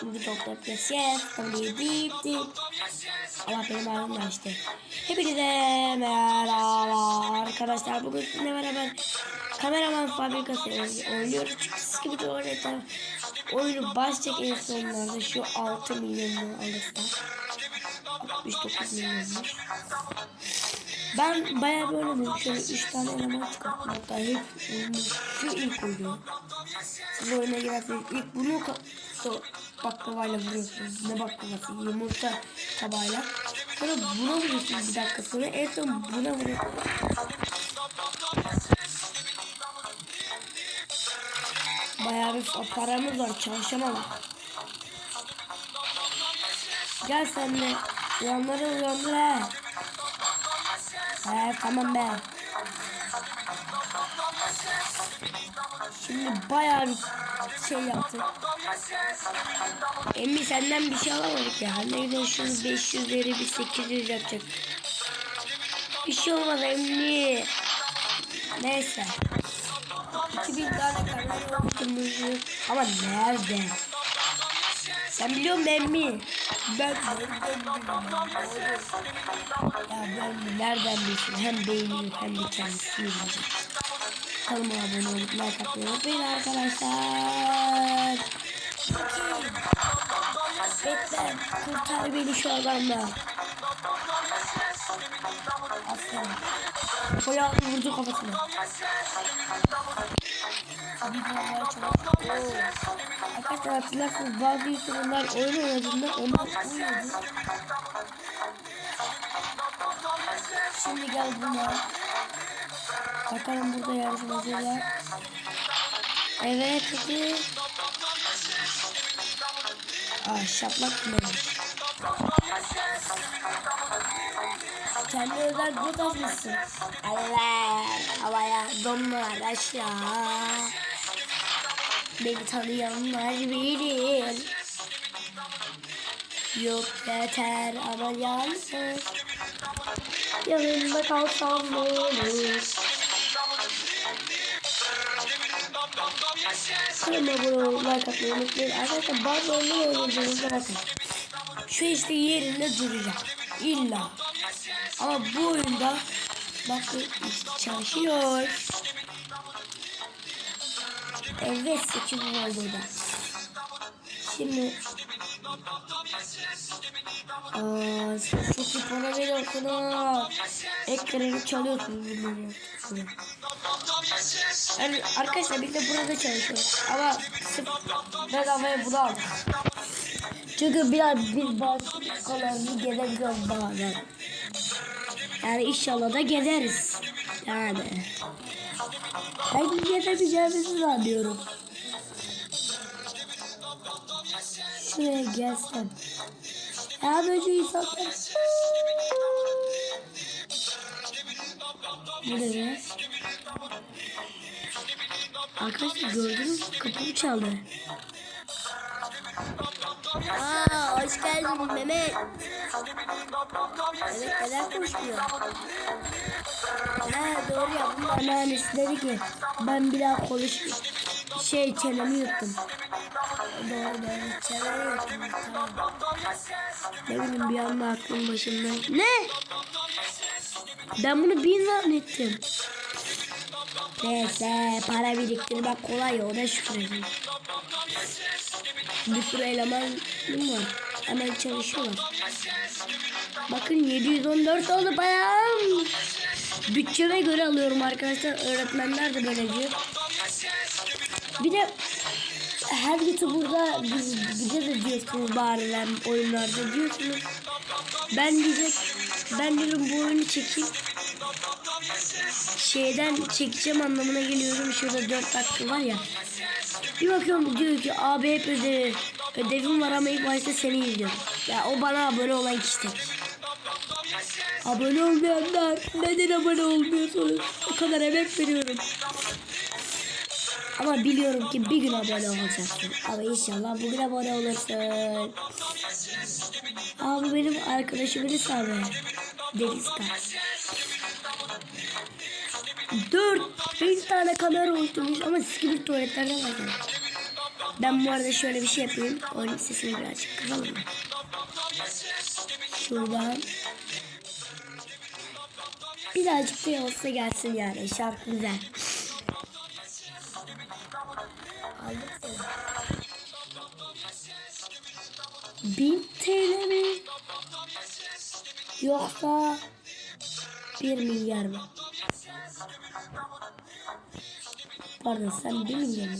Şimdi toplayıp yes yes. Tabii dip dip. Allah benim ağrım da işte. Hepinize merhaba arkadaşlar. Bugün sizinle beraber kameraman fabrikası oynuyoruz. Çünkü siz gibi de öğretmen oyunu başlayacak en sonlarda şu 6 milyonu alırsa 69 milyonmuş. Ben bayağı bir oynadım. Şöyle 3 tane eleman çıkarttım. Hatta hep şu ilk oyunu. Siz oyuna girerseniz ilk bunu so baklavayla vuruyorsunuz. Ne baklavası? Yumurta tabağıyla. Sonra buna vuruyorsunuz bir dakika sonra. En son buna vuruyorsunuz. Bayağı bir paramız var. Çalışamam. Gel sen de. Uyanları uyandır he. Tamam be. Şimdi bayağı bir şey yaptık. Emmi senden bir şey alamadık ya. Neyden şunu 500'leri bir 800 yapacak. Bir şey olmaz Emmi. Neyse. 2000 tane kamera oluşturmuşum. Ama nerede? Sen biliyor musun Emmi? Ben nereden biliyorum? Ya ben nereden bilsin? Hem beğeniyor hem de kendisi bilecek. Kanalıma abone olup like atmayı unutmayın arkadaşlar. Bekle kurtar beni şu adamdan. Aferin. Koya vurdu kafasına. Daha çok. Arkadaşlar hatırlarsınız bazı YouTuber'lar oyun oynadığında onlar uyuyordu. Şimdi gel buna. Bakalım burada yarışmacılar. Evet hadi. Aa şaplak mıymış? Kendi özel bot açmışsın. Evet havaya donlar aşağı. Beni tanıyanlar bilir. Yok yeter ama yalnız. Yanında kalsam ne olur. Abone olup like atmayı unutmayın. Arkadaşlar bazı oyunlar oynayacağınızda bakın. Şu işte yerinde duracak. İlla. Ama bu oyunda bakın işte çalışıyor. Evet 8 oldu da. Şimdi Aa, çok iyi para veriyorsunuz. Ekranı çalıyorsunuz bunları. Yani arkadaşlar biz de burada çalışıyoruz. Ama sırf bedavaya bunu aldık. Çünkü biraz biz başkalarını gezebiliyoruz bazen. Yani inşallah da gezeriz. Yani. Ben gezebileceğimizi zannediyorum. Şuraya gelsem. Ya böyle insanlar. Bu ne? Arkadaşlar gördünüz mü? Kapımı çaldı. Aa, hoş geldin Mehmet. Evet neden konuşmuyor? Ha doğru ya bunun anneannesi dedi ki ben bir daha konuş şey çenemi yuttum. Doğru doğru çenemi yuttum tamam. Ne bileyim bir anda aklım başımdan. Ne? Ben bunu bin zannettim. Neyse para biriktirmek kolay o da şükredin. Bir sürü elemanım var. Hemen çalışıyorlar. Bakın 714 oldu bayağı. Bütçeme göre alıyorum arkadaşlar. Öğretmenler de böyle diyor. Bir de her YouTuber'da biz, bize de diyorsunuz barilen oyunlarda diyorsunuz. Ben diyecek ben diyorum bu oyunu çekeyim. Şeyden çekeceğim anlamına geliyorum. Şurada 4 dakika var ya. Bir bakıyorum diyor ki abi hep ödevi. Ödevim var ama ilk başta seni izliyorum. Ya o bana abone olan kişi. Abone olmayanlar neden abone olmuyorsunuz? O kadar emek veriyorum. Ama biliyorum ki bir gün abone olacaksın. Ama inşallah bugün abone olursun. Abi benim arkadaşım Elis abi. Deniz Kar. 4 5 tane kamera oluşturmuş ama siz gibi tuvaletlerde var. Ben bu arada şöyle bir şey yapayım. Oyun sesini birazcık kısalım. Şuradan. Birazcık da olsa gelsin yani. Şarkı güzel. Aldık seni. 1000 TL mi? Yoksa 1 milyar mı? Pardon sen 1 milyar mı?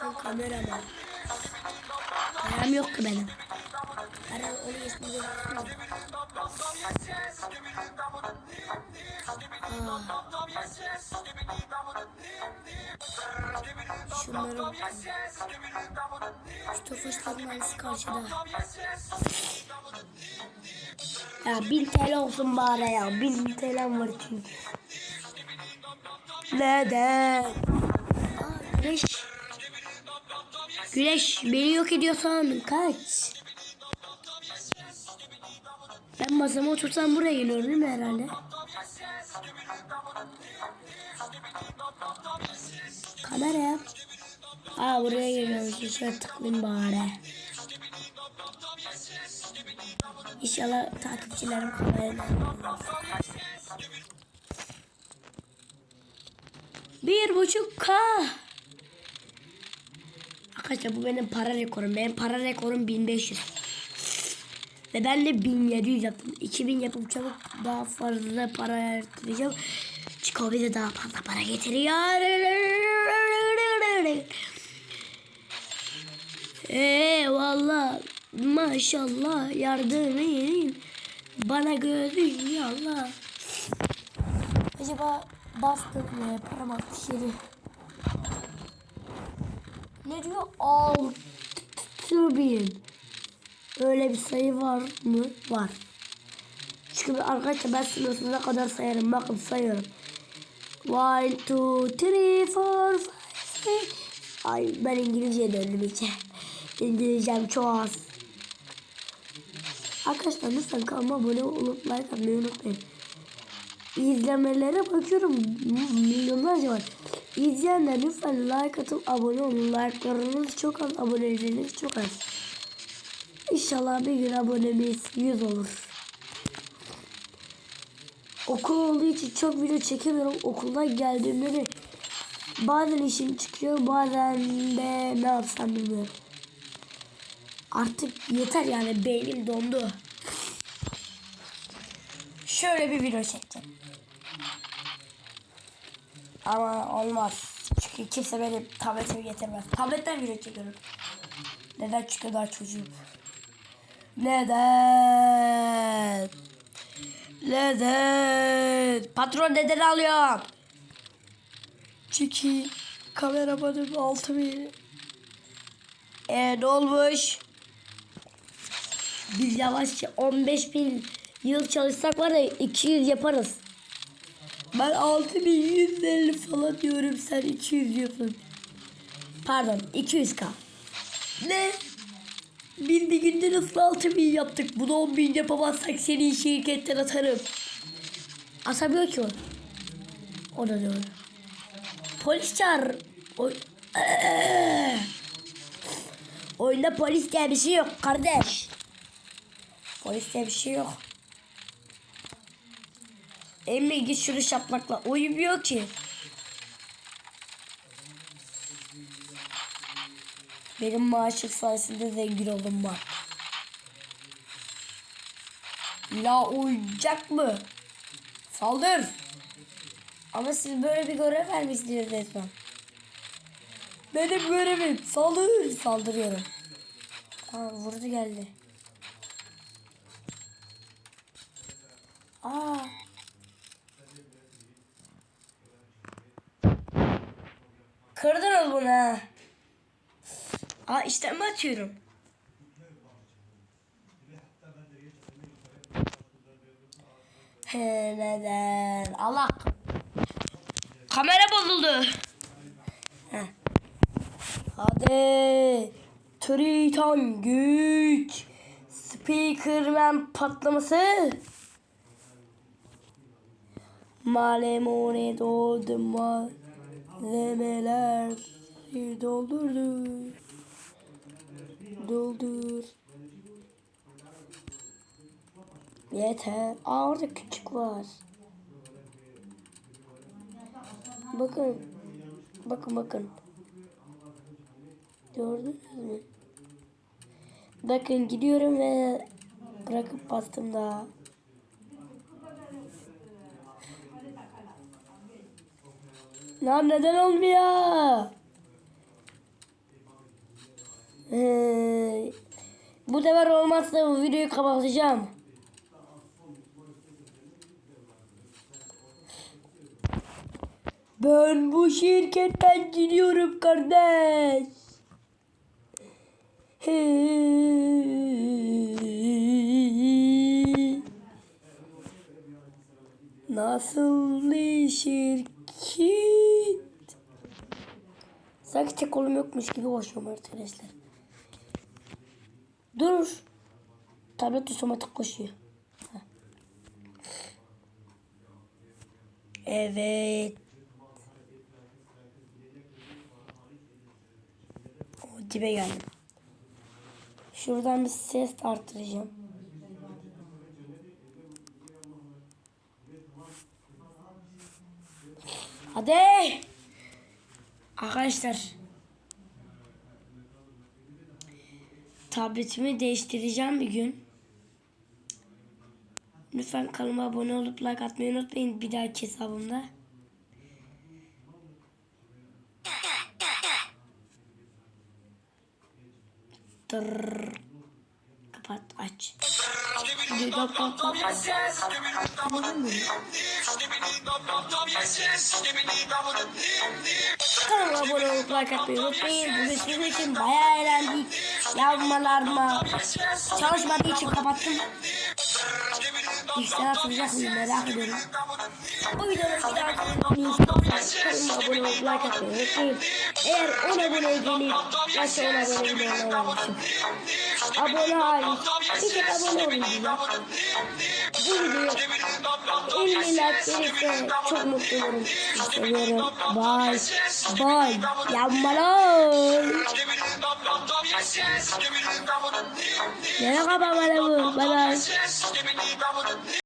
Sen kameraman. Param yok ki benim. Param onu ismini yok. Şu tofaşların aynısı karşıda. Ya 1000 TL olsun bari ya. 1000 TL var çünkü. Neden? Aa, güneş. Güneş beni yok ediyorsan kaç. Ben masama otursam buraya geliyorum değil mi herhalde? Kamera yap. Aa buraya geliyorum. Şöyle tıklayayım bari. İnşallah takipçilerim kamerayla. Bir buçuk K. Arkadaşlar bu benim para rekorum. Benim para rekorum 1500. Ve ben de 1700 yaptım. 2000 yapıp çabuk daha fazla para yatıracağım. Çünkü o bize daha fazla para getiriyor. Eee valla maşallah yardım edin. Bana gözün ya Allah. Acaba bastık mı? Param 67. Ne diyor? Altı bin. Öyle bir sayı var mı? Var. Çünkü arkadaşlar ben sınırsıza kadar sayarım. Bakın sayıyorum. One, two, three, four, five, six. Ay ben İngilizceye döndüm içe. İngilizcem çok az. Arkadaşlar lütfen kanalıma abone olup like atmayı unutmayın. İzlemelere bakıyorum. Milyonlarca var. İzleyenler lütfen like atıp abone olun. Like'larınız çok az, aboneleriniz çok az. İnşallah bir gün abonemiz 100 olur. Okul olduğu için çok video çekemiyorum. Okuldan geldiğimde de bazen işim çıkıyor bazen de ne yapsam bilmiyorum. Artık yeter yani beynim dondu. Şöyle bir video çekeceğim. Ama olmaz. Çünkü kimse benim tabletimi getirmez. Tabletten video çekiyorum. Neden? Çünkü daha çocuğum. Neden? Neden? Patron neden alıyor? Çünkü kameramanım altı bin. E ne olmuş? Biz yavaşça 15 bin yıl çalışsak var ya 200 yaparız. Ben 6150 falan diyorum sen 200 diyorsun. Pardon 200k. Ne? Biz bir günde nasıl 6000 yaptık? Bunu 10 bin yapamazsak seni şirketten atarım. Asamıyor ki o. O da doğru. Polis çağır. O... Oyunda polis diye bir şey yok kardeş. Polis diye bir şey yok. Emmi git şunu şaplakla. Uyumuyor ki. Benim maaşım sayesinde zengin oldum bak. La uyuyacak mı? Saldır. Ama siz böyle bir görev vermişsiniz resmen. Benim görevim. Saldır. Saldırıyorum. Aa vurdu geldi. Aa. Kırdınız bunu ha. Aa işte mi atıyorum? Neden? Allah. Kamera bozuldu. Heh. Hadi. Triton güç. Speakerman patlaması. Malemone doldu malzemeler doldurdu. Doldur. Yeter. Orada küçük var. Bakın. Bakın bakın. Gördünüz mü? Bakın gidiyorum ve bırakıp bastım daha. Lan neden olmuyor? Ee, bu sefer olmazsa bu videoyu kapatacağım. Ben bu şirketten gidiyorum kardeş. Nasıl bir şirket? Sanki tek kolum yokmuş gibi koşuyorum arkadaşlar. Dur. Tablet otomatik koşuyor. Evet. O dibe geldim. Şuradan bir ses arttıracağım. Hadi. Arkadaşlar. Tabletimi değiştireceğim bir gün. Lütfen kanalıma abone olup like atmayı unutmayın bir dahaki hesabımda. Tırrrr. Aç. Kanalıma abone olup like atmayı unutmayın. Bugün sizin için bayağı eğlendik. Yazmalarıma çalışmadığı için kapattım. İşte atılacak mıyım merak ediyorum. Bu videonun bir daha abone olup like atmayı unutmayın. Eğer 10 aboneye gelip başka 10 abone olamamışım. Abone hariç bir tek abone olun. Bu videoyu 50 like gelirse çok mutlu olurum. Seviyorum. Bye. Bye. Ne kadar bana bu? Bye bye.